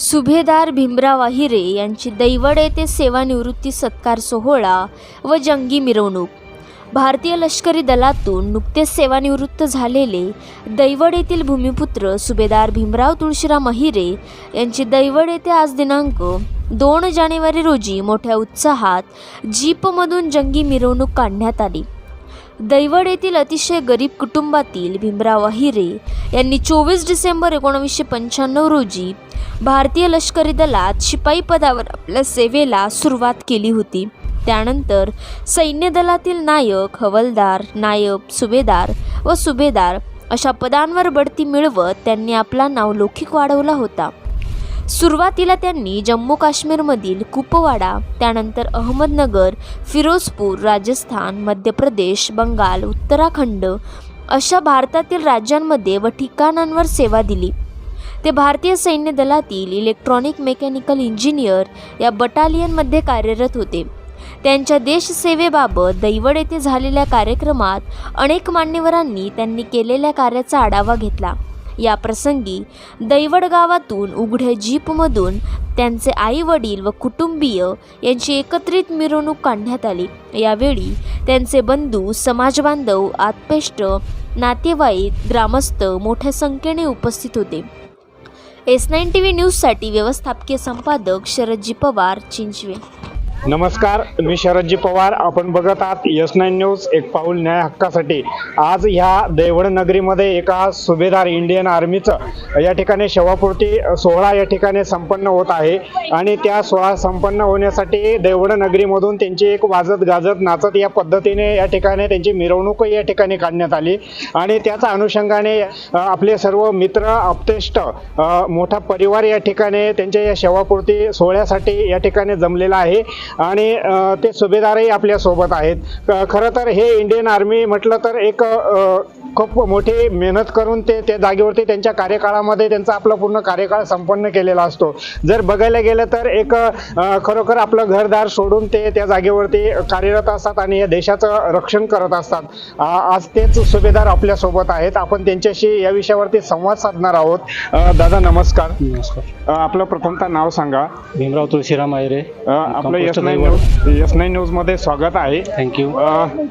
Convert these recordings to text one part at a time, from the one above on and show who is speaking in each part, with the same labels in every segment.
Speaker 1: सुभेदार भीमराव आहिरे यांची दैवड येथे सेवानिवृत्ती सत्कार सोहळा व जंगी मिरवणूक. भारतीय लष्करी दलातून नुकतेच सेवानिवृत्त झालेले दैवड येथील भूमिपुत्र सुभेदार भीमराव तुळशीराम अहिरे यांची दैवड येथे आज दिनांक दोन जानेवारी रोजी मोठ्या उत्साहात जीपमधून जंगी मिरवणूक काढण्यात आली. दैवड येथील अतिशय गरीब कुटुंबातील भीमराव अहिरे यांनी चोवीस डिसेंबर एकोणीसशे पंच्याण्णव रोजी भारतीय लष्करी दलात शिपाई पदावर आपल्या सेवेला सुरुवात केली होती. त्यानंतर सैन्य दलातील नायक हवलदार नायब सुभेदार व सुभेदार अशा पदांवर बढती मिळवत त्यांनी आपला नावलौकिक वाढवला होता. सुरुवातीला त्यांनी जम्मू काश्मीरमधील कुपवाडा त्यानंतर अहमदनगर फिरोजपूर राजस्थान मध्य प्रदेश बंगाल उत्तराखंड अशा भारतातील राज्यांमध्ये व ठिकाणांवर सेवा दिली. ते भारतीय सैन्य दलातील इलेक्ट्रॉनिक मेकॅनिकल इंजिनियर या बटालियनमध्ये कार्यरत होते. त्यांच्या देशसेवेबाबत दैवड येथे झालेल्या कार्यक्रमात अनेक मान्यवरांनी त्यांनी केलेल्या कार्याचा आढावा घेतला. या प्रसंगी दैवड गावातून उघड्या जीपमधून त्यांचे आई वडील व कुटुंबीय यांची एकत्रित मिरवणूक काढण्यात आली. यावेळी त्यांचे बंधू समाजबांधव आत्पेष्ट नातेवाईक ग्रामस्थ मोठ्या संख्येने उपस्थित होते. एस नाईन टी व्ही न्यूजसाठी व्यवस्थापकीय संपादक शरदजी पवार चिंचवे.
Speaker 2: नमस्कार मी शरदजी पवार. आपण बघत आहात यस नाईन न्यूज एक पाऊल न्याय हक्कासाठी. आज ह्या देवड नगरीमध्ये एका सुभेदार इंडियन आर्मीचं या ठिकाणी शवापूर्ती सोहळा या ठिकाणी संपन्न होत आहे. आणि त्या सोहळा संपन्न होण्यासाठी देवड नगरीमधून त्यांची एक वाजत गाजत नाचत या पद्धतीने या ठिकाणी त्यांची मिरवणूक या ठिकाणी काढण्यात आली. आणि त्याच्या अनुषंगाने आपले सर्व मित्र आप्तेष्ट मोठा परिवार या ठिकाणी त्यांच्या या शवापूर्ती सोहळ्यासाठी या ठिकाणी जमलेला आहे. आणि ते सुभेदारही आपल्यासोबत आहेत. खरं तर हे इंडियन आर्मी म्हटलं तर एक खूप मोठी मेहनत करून ते त्या जागेवरती त्यांच्या कार्यकाळामध्ये त्यांचा आपला पूर्ण कार्यकाळ संपन्न केलेला असतो. जर बघायला गेलं तर एक खरोखर आपलं घरदार सोडून ते त्या जागेवरती कार्यरत असतात आणि या देशाचं रक्षण करत असतात. आज तेच सुभेदार आपल्यासोबत आहेत. आपण त्यांच्याशी या विषयावरती संवाद साधणार आहोत. दादा नमस्कार.
Speaker 3: नमस्कार.
Speaker 2: आपलं प्रथमतः नाव सांगा.
Speaker 3: भीमराव तुळशीराम आयरे
Speaker 2: आपलं यस नाईन. न्यूजमध्ये स्वागत आहे.
Speaker 3: थँक्यू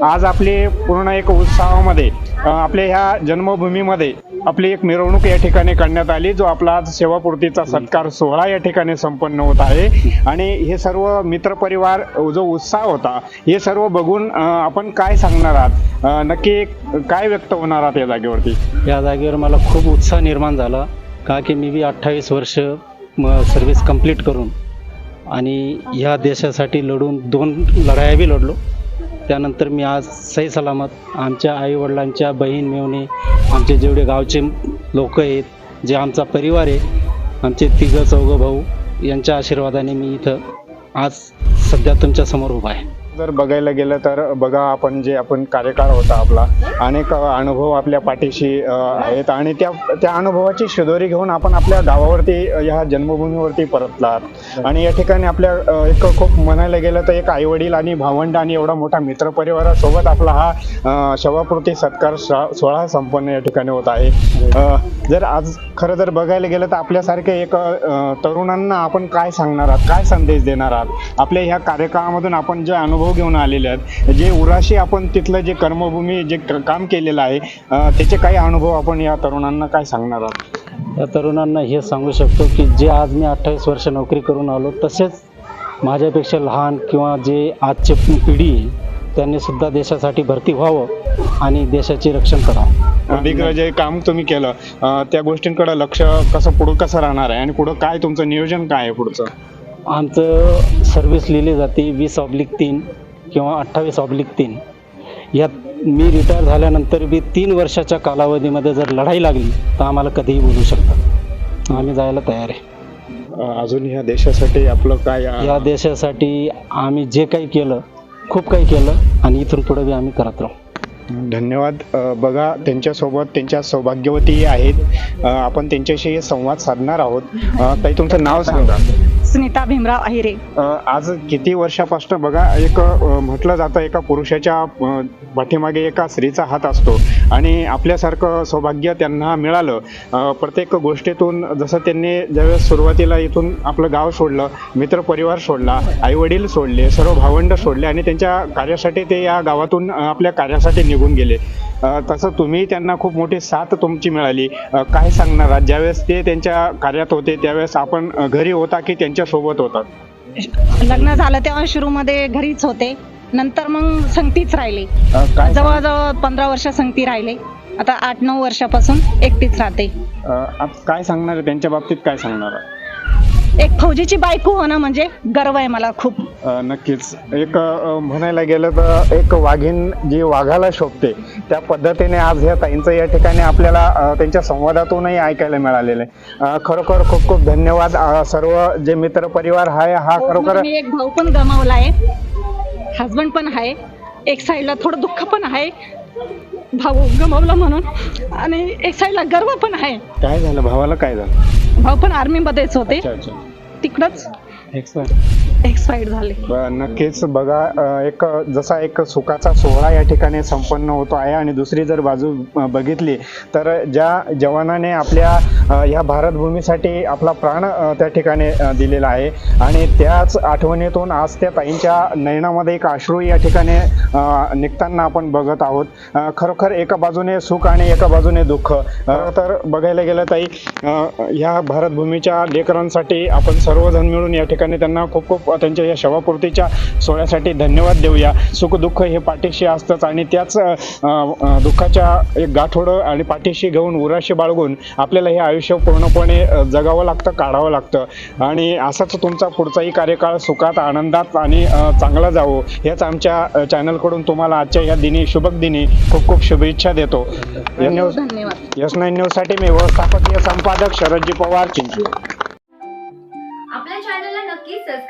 Speaker 2: आज आपली पूर्ण एक उत्साहामध्ये आपल्या ह्या जन्मभूमीमध्ये आपली एक मिरवणूक या ठिकाणी काढण्यात आली जो आपला आज सेवापूर्तीचा सत्कार सोहळा या ठिकाणी संपन्न होत आहे. आणि हे सर्व मित्रपरिवार जो उत्साह होता हे सर्व बघून आपण काय सांगणार आहात? नक्की काय व्यक्त होणार आहात या जागेवरती?
Speaker 3: या जागेवर मला खूप उत्साह निर्माण झाला का की मी बी अठ्ठावीस वर्ष म सर्विस कंप्लीट करून आणि ह्या देशासाठी लढून दोन लढाया बी लढलो. त्यानंतर मी आज सही सलामत आमच्या आईवडिलांच्या बहीण मेवणी आमचे जेवढे गावचे लोक आहेत जे आमचा परिवार आहे आमचे तिघं चौघं भाऊ यांच्या आशीर्वादाने मी इथं आज सध्या तुमच्यासमोर उभा आहे.
Speaker 2: जर बघायला गेलं तर बघा आपण जे आपण कार्यकाळ होता आपला अनेक अनुभव आपल्या पाठीशी आहेत आणि त्या त्या अनुभवाची शिदोरी घेऊन आपण आपल्या गावावरती ह्या जन्मभूमीवरती परतलात. आणि या ठिकाणी आपल्या एक खूप म्हणायला गेलं तर एक आईवडील आणि भावंड आणि एवढा मोठा मित्र परिवारासोबत आपला हा शवाकृती शवापूर्ती सत्कार सोहळा संपन्न या ठिकाणी होत आहे. जर आज खरं जर बघायला गेलं तर आपल्यासारखे एक तरुणांना आपण काय सांगणार आहात? काय संदेश देणार आहात? आपल्या ह्या कार्यकाळामधून आपण जे अनुभव घेऊन आलेले आहेत जे उराशी आपण तिथलं जे कर्मभूमी जे क- काम केलेलं आहे त्याचे काही अनुभव आपण या तरुणांना काय सांगणार आहात?
Speaker 3: या तरुणांना हे सांगू शकतो की जे आज मी अठ्ठावीस वर्ष नोकरी करून आलो तसेच माझ्यापेक्षा लहान किंवा जे आजचे पिढी त्यांनी सुद्धा देशासाठी भरती व्हावं आणि देशाचे रक्षण करावं.
Speaker 2: अधिक जे काम तुम्ही केलं. त्या गोष्टींकडे लक्ष कसं पुढं कसं राहणार आहे आणि पुढं काय तुमचं नियोजन काय आहे पुढचं?
Speaker 3: आमचं सर्व्हिस लिहिली जाते वीस ऑब्लिक तीन किंवा अठ्ठावीस ऑब्लिक तीन. यात मी रिटायर झाल्यानंतर बी तीन वर्षाच्या कालावधीमध्ये जर लढाई लागली तर आम्हाला कधीही बोलू शकतात आम्ही जायला तयार आहे.
Speaker 2: अजून ह्या देशासाठी आपलं काय
Speaker 3: या देशासाठी आम्ही जे काही केलं खूप काही केलं आणि इथून पुढे बी आम्ही करत राहू.
Speaker 2: धन्यवाद. बघा त्यांच्यासोबत त्यांच्या सौभाग्यवती आहेत. आपण त्यांच्याशी संवाद साधणार आहोत. ताई तुमचं नाव सांगा.
Speaker 4: सुनीता भीमराव अहिरे.
Speaker 2: आज किती वर्षापासून बघा एक म्हटलं जातं एका पुरुषाच्या पाठीमागे एका स्त्रीचा हात असतो. आणि आपल्यासारखं सौभाग्य त्यांना मिळालं. प्रत्येक गोष्टीतून जसं त्यांनी ज्यावेळेस सुरुवातीला इथून आपलं गाव सोडलं मित्रपरिवार सोडला आईवडील सोडले सर्व भावंड सोडले आणि त्यांच्या कार्यासाठी ते या गावातून आपल्या कार्यासाठी निघून गेले. तसं तुम्ही त्यांना खूप मोठी साथ तुमची मिळाली काय सांगणार आहात? ज्यावेळेस ते त्यांच्या कार्यात होते त्यावेळेस आपण घरी होता की त्यांच्यासोबत होता
Speaker 4: लग्न झालं तेव्हा शुरूमध्ये घरीच होते नंतर मग संगतीच राहिले जवळजवळ पंधरा वर्ष संगती राहिले आता आठ नऊ वर्षापासून एकटीच राहते
Speaker 2: काय सांगणार? त्यांच्या बाबतीत काय सांगणार?
Speaker 4: एक फौजीची बायको होणं म्हणजे गर्व आहे मला खूप.
Speaker 2: नक्कीच. एक म्हणायला गेलं तर एक वाघीण जी वाघाला शोभते त्या पद्धतीने आज ह्या ताईंचं या ठिकाणी आपल्याला त्यांच्या संवादातूनही ऐकायला मिळालेलं आहे. खरोखर खूप खूप धन्यवाद. सर्व जे मित्र परिवार आहे हा खरोखर
Speaker 4: हो, मी एक भाऊ पण गमावला आहे. हजबंड पण आहे. एक साईडला थोडं दुःख पण आहे. भाऊ गमावला म्हणून. आणि एक साईडला गर्व पण आहे.
Speaker 2: काय झालं? भावाला काय झालं?
Speaker 4: भाऊ पण आर्मीमध्येच होते.
Speaker 2: अच्छा अच्छा.
Speaker 4: तिकडंच
Speaker 2: Excellent.
Speaker 4: एक्सपायर्ड झाले.
Speaker 2: नक्कीच बघा एक जसा एक सुखाचा सोहळा या ठिकाणी संपन्न होतो आहे आणि दुसरी जर बाजू बघितली तर ज्या जवानाने आपल्या अ, या भारत भूमीसाठी आपला प्राण त्या ठिकाणी दिलेला आहे आणि त्याच आठवणीतून आज त्या ताईंच्या नयनामध्ये एक अश्रू या ठिकाणी निघताना आपण बघत आहोत. खरोखर एका बाजूने सुख आणि एका बाजूने दुःख. तर बघायला गेलं ताई ह्या भारत भूमीच्या लेकरांसाठी आपण सर्वजण मिळून या ठिकाणी त्यांना खूप खूप त्यांच्या या शवापूर्तीच्या सोहळ्यासाठी धन्यवाद देऊया. सुख दुःख हे पाठीशी असतंच आणि त्याच दुःखाच्या एक गाठोडं आणि पाठीशी घेऊन उराशी बाळगून आपल्याला हे आयुष्य पूर्णपणे जगावं लागतं काढावं लागतं. आणि असाच तुमचा पुढचाही कार्यकाळ सुखात आनंदात आणि चांगला जावो याच आमच्या चॅनलकडून तुम्हाला आजच्या या दिनी शुभक दिनी खूप खूप शुभेच्छा देतो. या न्यूज
Speaker 4: धन्यवाद.
Speaker 2: एस नाईन न्यूजसाठी मी व्यवस्थापकीय संपादक शरदजी पवार
Speaker 5: नक्की